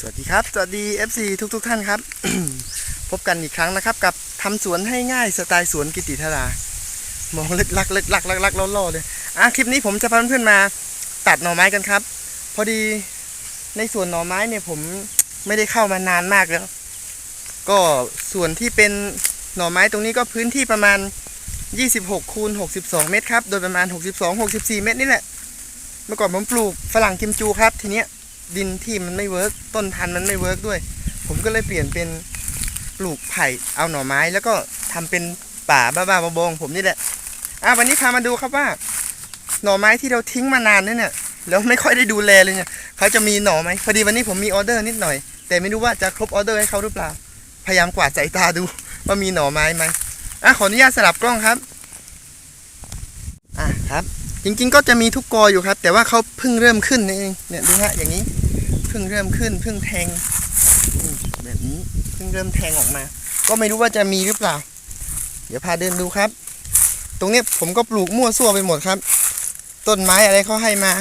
สวัสดีครับ สวัสดี FC ทุกทุกๆท่านครับ พบกันอีกครั้งนะครับ กับทำสวนให้ง่ายสไตล์สวนกิติธารามองลึกลักลึกลักลักลักล่อๆเลยอะคลิปนี้ผมจะพาเพื่อนมาตัดหน่อไม้กันครับ พอดีในสวนหน่อไม้เนี่ยผมไม่ได้เข้ามานานมากแล้ว ก็ส่วนที่เป็นหน่อไม้ตรงนี้ก็พื้นที่ประมาณ 26คูณ62 เมตรครับ โดยประมาณ 62 64 เมตรนี่แหละ เมื่อก่อนผมปลูกฝรั่งกิมจูครับทีเนี้ย ดินที่มันไม่เวิร์กต้นพันธุ์มันไม่เวิร์กด้วย ผมก็เลยเปลี่ยนเป็นปลูกไผ่เอาหน่อไม้ แล้วก็ทำเป็นป่าบ้าๆบองผมนี่แหละอะวันนี้พามาดูครับว่า หน่อไม้ที่เราทิ้งมานานเนี่ยแล้วไม่ค่อยได้ดูแลเลยเนี่ยเขาจะมีหน่อไหมพอดีวันนี้ผมมีออเดอร์นิดหน่อย แต่ไม่รู้ว่าจะครบออเดอร์ให้เขาหรือเปล่า พยายามกวาดสายตาดูว่ามีหน่อไม้ไหมอะขออนุญาตสลับกล้องครับ อะครับ จริงๆก็จะมีทุกกออยู่ครับ แต่ว่าเขาเพิ่งเริ่มขึ้นเองเนี่ยดูฮะอย่างนี้เพิ่งเริ่มขึ้นเพิ่งแทงแบบนี้เพิ่งเริ่มแทงออกมา ก็ไม่รู้ว่าจะมีหรือเปล่า เดี๋ยวพาเดินดูครับ ตรงนี้ผมก็ปลูกมั่วซั่วไปหมดครับ ต้นไม้อะไรเขาให้มา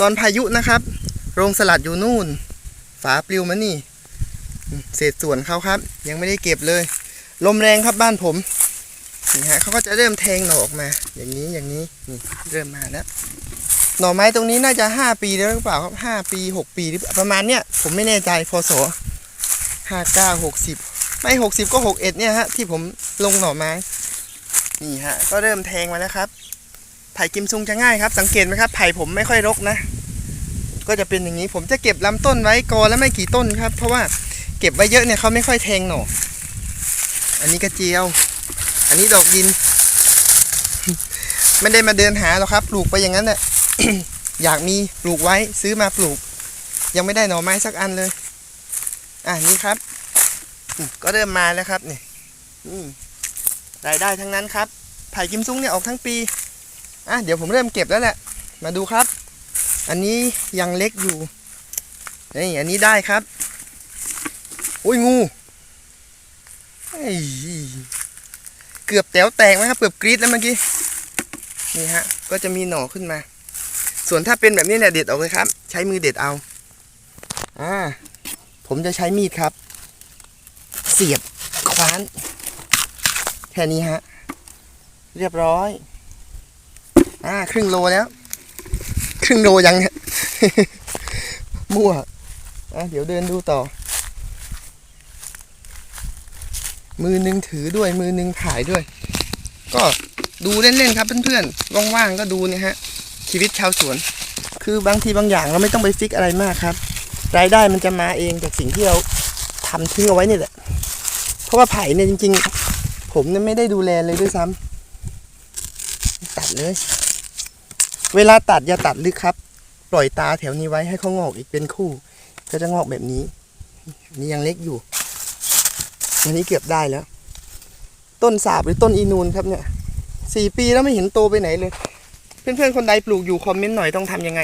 ตอนพายุนะครับ โรงสลัดอยู่นู่น ฝาปลิวมานี่เศษส่วนเขาครับ ยังไม่ได้เก็บเลย ลมแรงครับบ้านผม นี่ฮะเขาก็จะเริ่มแทงหน่อออกมา อย่างนี้อย่างนี้นี่เริ่มมาแล้ว หน่อไม้ตรงนี้น่าจะห้าปีแล้วหรือเปล่าครับห้าปีหกปีหรือประมาณเนี้ยผมไม่แน่ใจพศห้าเก้าหกสิบไม่หกสิบก็หกเอ็ดเนี่ยฮะที่ผมลงหน่อไม้นี่ฮะก็เริ่มแทงมาแล้วครับ ไผ่กิมซุงจะง่ายครับ สังเกตไหมครับไผ่ผมไม่ค่อยรกนะ ก็จะเป็นอย่างนี้ผมจะเก็บลำต้นไว้กอแล้วไม่กี่ต้นครับ เพราะว่าเก็บไว้เยอะเนี่ยเขาไม่ค่อยแทงหน่ออันนี้กระเจียว อันนี้ดอกดิน ไม่ได้มาเดินหาหรอกครับ ปลูกไปอย่างนั้นแหละอยากมีปลูกไว้ซื้อมาปลูก ยังไม่ได้หน่อไม้สักอันเลย อะนี่ครับ ก็เริ่มมาแล้วครับเนี่นี่รายได้ทั้งนั้นครับไผ่กิมซุ้งเนี่ยออกทั้งปีอะเดี๋ยวผมเริ่มเก็บแล้วแหละ มาดูครับ อันนี้ยังเล็กอยู่นี่อันนี้ได้ครับ อุ้ยงูเอ้ย เกือบแต๋วแตกไหมครับเกือบกรีดแล้วเมื่อกี้นี่ฮะ ก็จะมีหน่อขึ้นมา ส่วนถ้าเป็นแบบนี้เนี่ยเด็ดออกเลยครับ ใช้มือเด็ดเอาอ่าผมจะใช้มีดครับ เสียบคว้านแค่นี้ฮะ เรียบร้อยอ่าครึ่งโลแล้ว ครึ่งโลยังเนี่ยมั่วอะเดี๋ยวเดินดูต่อ มือหนึงถือด้วยมือหนึงถ่ายด้วย ก็ดูเล่นๆครับเพื่อนๆว่างๆก็ดูเนี่ยฮะชีวิตชาวสวน คือบางทีบางอย่างเราไม่ต้องไปฟิกอะไรมากครับ รายได้มันจะมาเองจากสิ่งที่เราทำทิ้งเอาไว้นี่แหละ เพราะว่าไผ่เนี่ยจริงๆ ผมเนี่ยไม่ได้ดูแลเลยด้วยซ้ำตัดเลย เวลาตัดอย่าตัดลึกครับ ปล่อยตาแถวนี้ไว้ให้เขางอกอีกเป็นคู่ ก็จะงอกแบบนี้ นี่ยังเล็กอยู่ อันนี้เกือบได้แล้ว ต้นสาบหรือต้นอีนูนครับเนี่ยสี่ปีแล้วไม่เห็นโตไปไหนเลย เพื่อนๆคนใดปลูกอยู่คอมเมนต์หน่อยต้องทำยังไง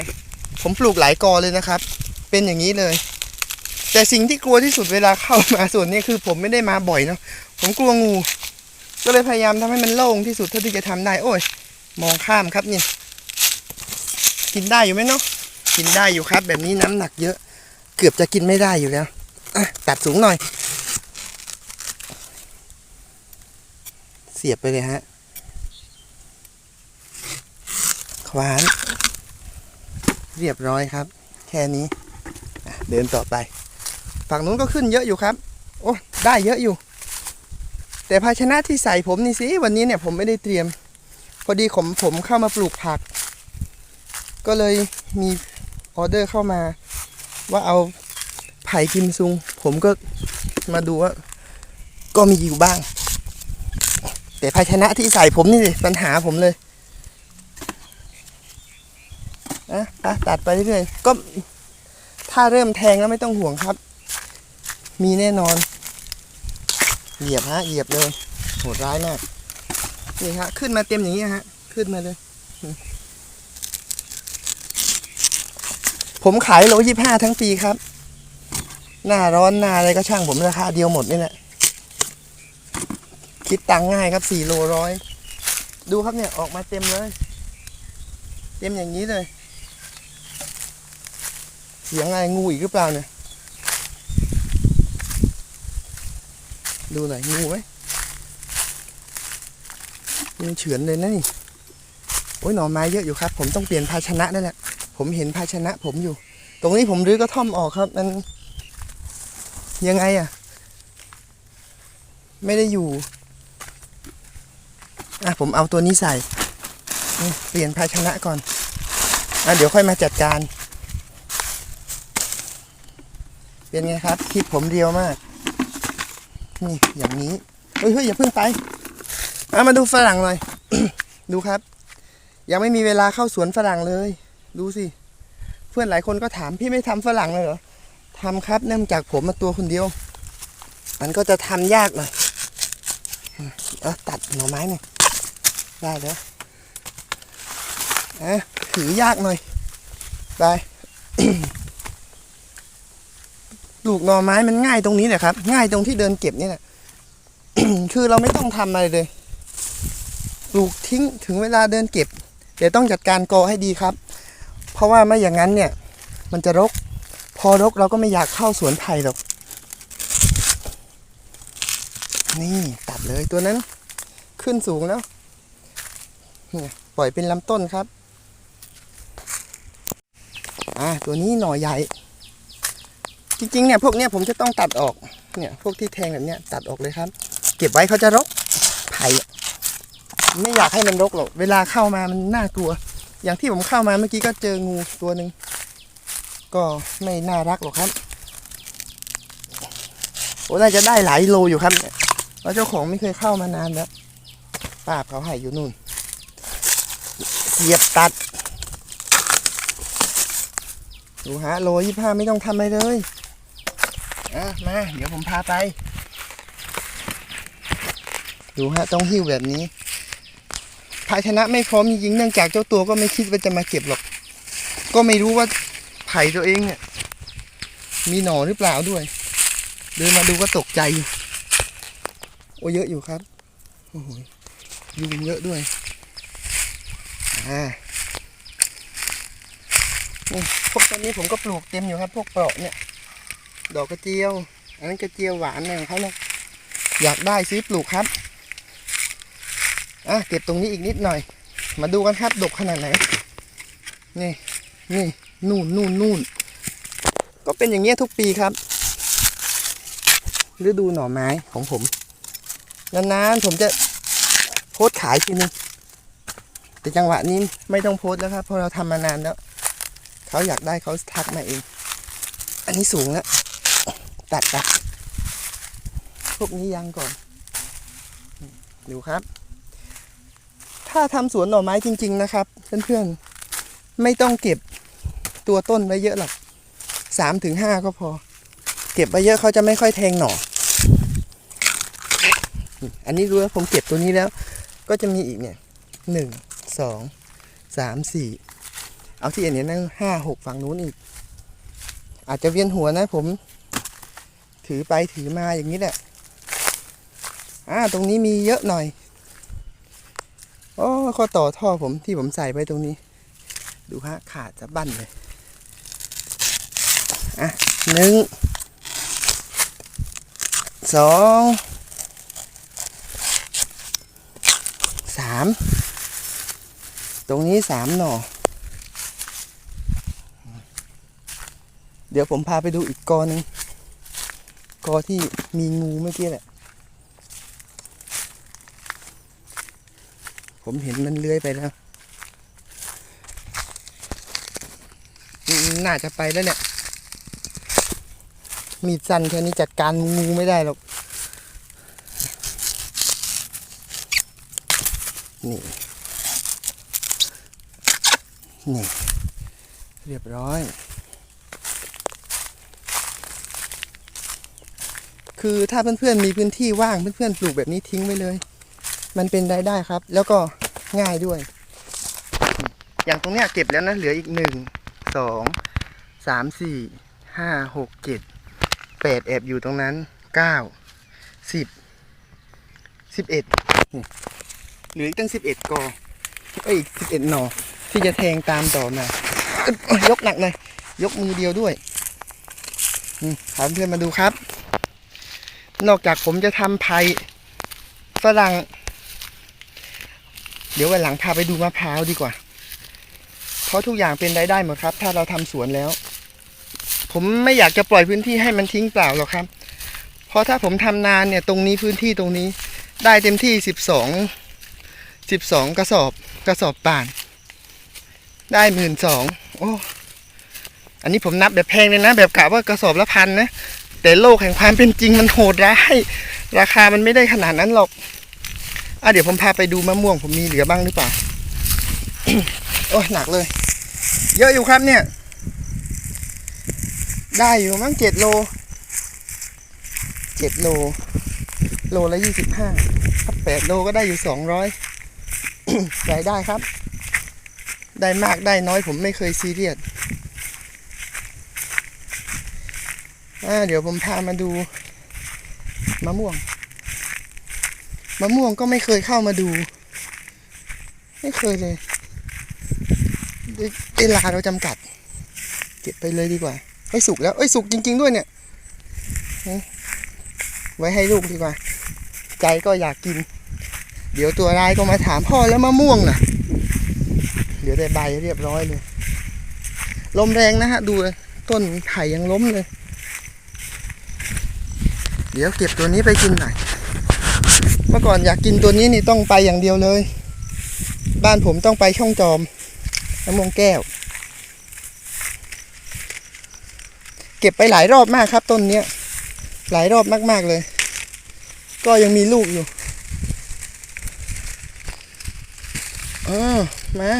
ผมปลูกหลายกอเลยนะครับ เป็นอย่างนี้เลย แต่สิ่งที่กลัวที่สุดเวลาเข้ามาส่วนนี้คือ ผมไม่ได้มาบ่อยเนาะผมกลัวงู ก็เลยพยายามทำให้มันโล่งที่สุดเท่าที่จะทำได้ โอ้ย มองข้ามครับนี่กินได้อยู่ไหมเนาะกินได้อยู่ครับ แบบนี้น้ำหนักเยอะ เกือบจะกินไม่ได้อยู่แล้วตัดสูงหน่อย สียบไปเลยฮะขวาน เรียบร้อยครับ แค่นี้เดินต่อไปฝั่งนู้นก็ขึ้นเยอะอยู่ครับ โอ้ได้เยอะอยู่ แต่ภาชนะที่ใส่ผมนี่สิวันนี้เนี่ยผมไม่ได้เตรียม พอดีผมผมเข้ามาปลูกผัก ก็เลยมีออเดอร์เข้ามา ว่าเอาไผ่กิมซุง ผมก็มาดูว่า ก็มีอยู่บ้าง แต่ภาชนะที่ใส่ผมนี่สิปัญหาผมเลยนะอะตัดไปเรื่อยๆก็ถ้าเริ่มแทงแล้วไม่ต้องห่วงครับ มีแน่นอน เหยียบฮะเหยียบเลยโหดร้ายมากนี่ฮะขึ้นมาเต็มอย่างนี้ฮะ ขึ้นมาเลย ผมขายโลยี่ห้าทั้งปีครับ หน้าร้อนหน้าอะไรก็ช่างผมราคาเดียวหมดนี่แหละ คิดตังง่ายครับสี่โลร้อยดูครับเนี่ยออกมาเต็มเลย เต็มอย่างนี้เลย เสียงอะไรงูอีกหรือเปล่าเนี่ย ดูหน่อยงูไหมงูเฉือนเลยนะนี่โอ้ยหน่อไม้เยอะอยู่ครับ ผมต้องเปลี่ยนภาชนะนั่นแหละ ผมเห็นภาชนะผมอยู่ ตรงนี้ผมรื้อกระท่อมออกครับนั้นยังไงอะ่ะ ไม่ได้อยู่ อะผมเอาตัวนี้ใส่เปลี่ยนภาชนะก่อนอะเดี๋ยวค่อยมาจัดการ เป็นไงครับคลิปผมเรียวมาก นี่อย่างนี้เฮ้ยเฮ้ยอย่าเพิ่งไปอามาดูฝรั่งหน่อย ดูครับ ยังไม่มีเวลาเข้าสวนฝรั่งเลย ดูสิ เพื่อนหลายคนก็ถามพี่ไม่ทำฝรั่งเลยเหรอทำครับเนื่องจากผมมาตัวคนเดียว มันก็จะทำยากหน่อยเออตัดหน่อไม้หน่อย ได้แล้วอะถือยากหน่อยไปปลูกหน่อไม้มันง่ายตรงนี้แหละครับ ง่ายตรงที่เดินเก็บนี่แหละคือเราไม่ต้องทำอะไรเลย ปลูกทิ้งถึงเวลาเดินเก็บ เดี๋ยวต้องจัดการกอให้ดีครับ เพราะว่าไม่อย่างนั้นเนี่ย มันจะรก พอรกเราก็ไม่อยากเข้าสวนไผ่หรอก นี่ตัดเลยตัวนั้น ขึ้นสูงแล้ว นี่ปล่อยเป็นลำต้นครับอ่าตัวนี้หน่อใหญ่ จริงๆเนี่ยพวกเนี้ยผมจะต้องตัดออกเนี่ยพวกที่แทงแบบเนี้ยตัดออกเลยครับ เก็บไว้เขาจะรกไผ่ไม่อยากให้มันรกหรอกเวลาเข้ามามันน่ากลัว อย่างที่ผมเข้ามาเมื่อกี้ก็เจองูตัวหนึ่งก็ไม่น่ารักหรอกครับโอ้น่าจะได้หลายโลอยู่ครับเนี่ยแล้วเจ้าของไม่เคยเข้ามานานแล้วปาบเขาให้อยู่นู่น เสียบตัด ดูฮะโลยี่ห้าไม่ต้องทำอะไรเลยอะมา เดี๋ยวผมพาไป ดูฮะ ต้องหิ้วแบบนี้ ภาชนะไม่พร้อมจริงๆเนื่องจากเจ้าตัวก็ไม่คิดว่าจะมาเก็บหรอก ก็ไม่รู้ว่าไผ่ตัวเองเนี่ยมีหน่อหรือเปล่าด้วย เดินมาดูก็ตกใจ โอ้เยอะอยู่ครับ โอ้โหยุงเยอะด้วย อ่านี่พวกต้นนี้ผมก็ปลูกเต็มอยู่ครับ พวกเปราะเนี่ย ดอกกระเจียว อันนั้นกระเจียวหวานเนี่ยของเขาเนาะอยากได้ซื้อปลูกครับอะเก็บตรงนี้อีกนิดหน่อย มาดูกันครับดกขนาดไหน นี่ นี่นู่นนู่นนู่นก็เป็นอย่างเงี้ยทุกปีครับฤดูหน่อไม้ของผมนานๆผมจะโพสขายทีนึง แต่จังหวะนี้ไม่ต้องโพสแล้วครับเพราะเราทำมานานแล้ว เขาอยากได้เขาทักมาเอง อันนี้สูงแล้วตัดไปพวกนี้ยังก่อน ดูครับ ถ้าทำสวนหน่อไม้จริง ๆ นะครับ เพื่อนๆไม่ต้องเก็บตัวต้นไว้เยอะหรอกสามถึงห้าก็พอ เก็บไว้เยอะเขาจะไม่ค่อยแทงหน่ออันนี้รู้แล้วผมเก็บตัวนี้แล้ว ก็จะมีอีกเนี่ยหนึ่ง สองสามสี่เอาที่อันนี้นั่งห้าหกฝั่งนู้นอีก อาจจะเวียนหัวนะผม ถือไปถือมาอย่างนี้แหละอ่าตรงนี้มีเยอะหน่อยโอ้ข้อต่อท่อผมที่ผมใส่ไว้ตรงนี้ ดูฮะขาดจะบั้นเลย อะหนึ่งสองสาม ตรงนี้สามหน่อ เดี๋ยวผมพาไปดูอีกกอหนึ่งกอที่มีงูเมื่อกี้แหละ ผมเห็นมันเลื้อยไปแล้ว น่าจะไปแล้วเนี่ย มีสั้นแค่นี้จัดการงูไม่ได้หรอก นี่ นี่ เรียบร้อย คือถ้าเพื่อนๆมีพื้นที่ว่างเพื่อนๆปลูกแบบนี้ทิ้งไว้เลย มันเป็นรายได้ครับ แล้วก็ง่ายด้วย อย่างตรงเนี้ยเก็บแล้วนะ เหลืออีกหนึ่งสองสามสี่ห้าหกเจ็ดแปดแอบอยู่ตรงนั้นเก้าสิบสิบเอ็ดเหลืออีกตั้งสิบเอ็ดกอเอ้ยสิบเอ็ดหนอ ที่จะแทงตามต่อมายกหนักเลย ยกมือเดียวด้วยอืมเพื่อนมาดูครับ นอกจากผมจะทำไผ่ฝรั่ง เดี๋ยววันหลังพาไปดูมะพร้าวดีกว่า เพราะทุกอย่างเป็นรายได้หมดครับ ถ้าเราทำสวนแล้ว ผมไม่อยากจะปล่อยพื้นที่ให้มันทิ้งเปล่าหรอกครับ เพราะถ้าผมทำนานเนี่ยตรงนี้พื้นที่ตรงนี้ ได้เต็มที่สิบสองสิบสองกระสอบกระสอบป่าน ได้หมื่นสองโอ้อันนี้ผมนับแบบแพงเลยนะ แบบกะว่ากระสอบละพันนะ แต่โลกแห่งความเป็นจริงมันโหดร้าย ราคามันไม่ได้ขนาดนั้นหรอกอะเดี๋ยวผมพาไปดูมะม่วงผมมีเหลือบ้างหรือเปล่า โอ้ยหนักเลย เยอะอยู่ครับเนี่ย ได้อยู่มั้งเจ็ดโลเจ็ดโล โลละยี่สิบห้าถ้าแปดโลก็ได้อยู่สองร้อยรายได้ครับ ได้มากได้น้อยผมไม่เคยซีเรียสอาเดี๋ยวผมพามาดูมะม่วง มะม่วงก็ไม่เคยเข้ามาดู ไม่เคยเลยเวลาเราจำกัด เก็บไปเลยดีกว่าไอ้สุกแล้วเอ้ยสุกจริง ๆ ด้วยเนี่ยไว้ให้ลูกดีกว่า ใจก็อยากกิน เดี๋ยวตัวร้ายก็มาถามพ่อแล้วมะม่วงน่ะ เหลือแต่ใบเรียบร้อยเลย ลมแรงนะฮะ ดูเลยต้นไผ่ยังล้มเลย เดี๋ยวเก็บตัวนี้ไปกินหน่อย เมื่อก่อนอยากกินตัวนี้นี่ต้องไปอย่างเดียวเลย บ้านผมต้องไปช่องจอมมะมงแก้ว เก็บไปหลายรอบมากครับต้นเนี้ย หลายรอบมาก ๆเลย ก็ยังมีลูกอยู่ เออมา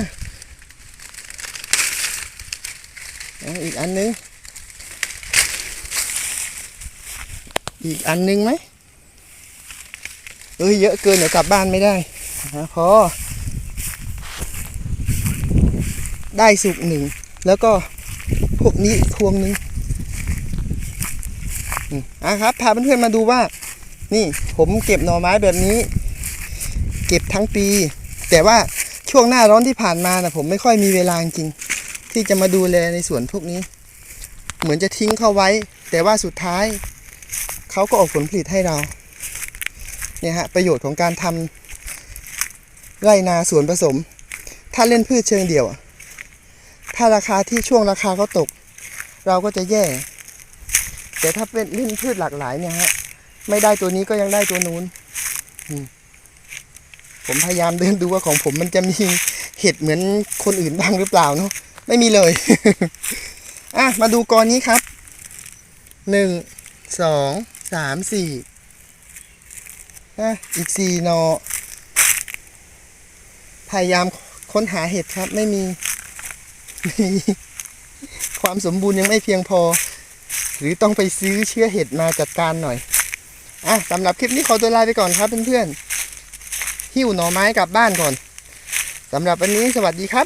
เอีกอันนึง อีกอันนึงไหมเอ้ยเยอะเกินเดี๋ยวกลับบ้านไม่ได้อะพอ ได้สุกหนึ่ง แล้วก็พวกนี้อีกพวงหนึ่งอะครับ พาเพื่อนๆมาดูว่า นี่ผมเก็บหน่อไม้แบบนี้ เก็บทั้งปี แต่ว่าช่วงหน้าร้อนที่ผ่านมานะผมไม่ค่อยมีเวลาจริง ที่จะมาดูแลในสวนพวกนี้ เหมือนจะทิ้งเขาไว้ แต่ว่าสุดท้ายเขาก็ออกผลผลิตให้เราเนี่ยฮะประโยชน์ของการทำไรนาสวนผสม ถ้าเล่นพืชเชิงเดี่ยว ถ้าราคาที่ช่วงราคาเขาตก เราก็จะแย่ แต่ถ้าเป็นเล่นพืชหลากหลายเนี่ยฮะไม่ได้ตัวนี้ก็ยังได้ตัวนู้นผมพยายามเดินดูว่าของผมมันจะมีเห็ดเหมือนคนอื่นบ้างหรือเปล่าเนาะ ไม่มีเลย อะ มาดูกรนี้ครับ หนึ่ง สอง สาม สี่นะอีกสี่หนอ พยายามค้นหาเห็ดครับ ไม่มี ไม่มี ความสมบูรณ์ยังไม่เพียงพอ หรือต้องไปซื้อเชื้อเห็ดมาจัดการหน่อย อะสำหรับคลิปนี้ขอตัวลาไปก่อนครับเพื่อนๆหิ้วหน่อไม้กลับบ้านก่อนสำหรับวันนี้สวัสดีครับ